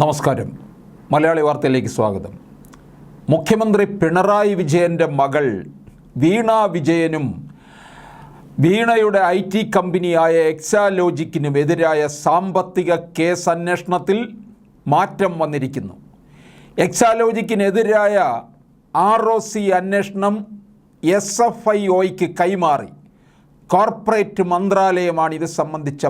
നമസ്കാരം. മലയാളി വാർത്തയിലേക്ക് സ്വാഗതം. മുഖ്യമന്ത്രി പിണറായി വിജയന്റെ മകൾ വീണ വിജയനും വീണയുടെ ഐ ടി കമ്പനിയായ എക്സാലോജിക്കിനും എതിരായ സാമ്പത്തിക കേസ് അന്വേഷണത്തിൽ മാറ്റം വന്നിരിക്കുന്നു. എക്സാലോജിക്കിനെതിരായ ആർ ഒ സി അന്വേഷണം എസ് എഫ് ഐ ഒയ്ക്ക് കൈമാറി. കോർപ്പറേറ്റ് മന്ത്രാലയമാണ് ഇത് സംബന്ധിച്ച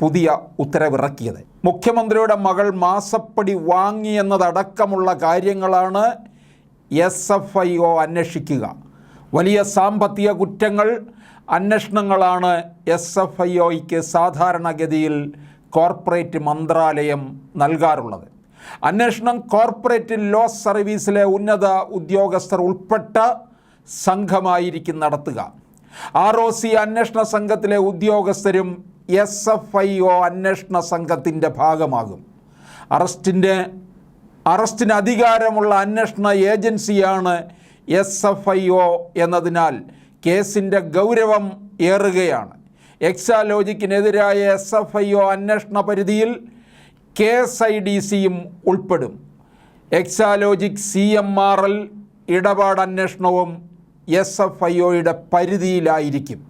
പുതിയ ഉത്തരവിറക്കിയത്. മുഖ്യമന്ത്രിയുടെ മകൾ മാസപ്പടി വാങ്ങിയെന്നതടക്കമുള്ള കാര്യങ്ങളാണ് എസ് എഫ് ഐ ഒ അന്വേഷിക്കുക. വലിയ സാമ്പത്തിക കുറ്റങ്ങൾ അന്വേഷണങ്ങളാണ് എസ് എഫ് ഐ ഒയ്ക്ക് സാധാരണഗതിയിൽ കോർപ്പറേറ്റ് മന്ത്രാലയം നൽകാറുള്ളത്. അന്വേഷണം കോർപ്പറേറ്റ് ലോ സർവീസിലെ ഉന്നത ഉദ്യോഗസ്ഥർ ഉൾപ്പെട്ട സംഘമായിരിക്കും നടത്തുക. ആർ ഒ സി അന്വേഷണ സംഘത്തിലെ ഉദ്യോഗസ്ഥരും എസ് എഫ് ഐ ഒ അന്വേഷണ സംഘത്തിന്റെ ഭാഗമാകും. അറസ്റ്റിന്റെ അറസ്റ്റിന് അധികാരമുള്ള അന്വേഷണ ഏജൻസിയാണ് എസ് എഫ് ഐ ഒ എന്നതിനാൽ കേസിന്റെ ഗൗരവം ഏറുകയാണ്. എക്സാലോജിക്കിനെതിരായ എസ് എഫ് ഐ ഒ അന്വേഷണ പരിധിയിൽ കെ എസ് ഐ ഡി സിയും ഉൾപ്പെടും. Exalogic C M R L ഇടപാട് അന്വേഷണവും എസ് എഫ് ഐ ഒയുടെ പരിധിയിലായിരിക്കും.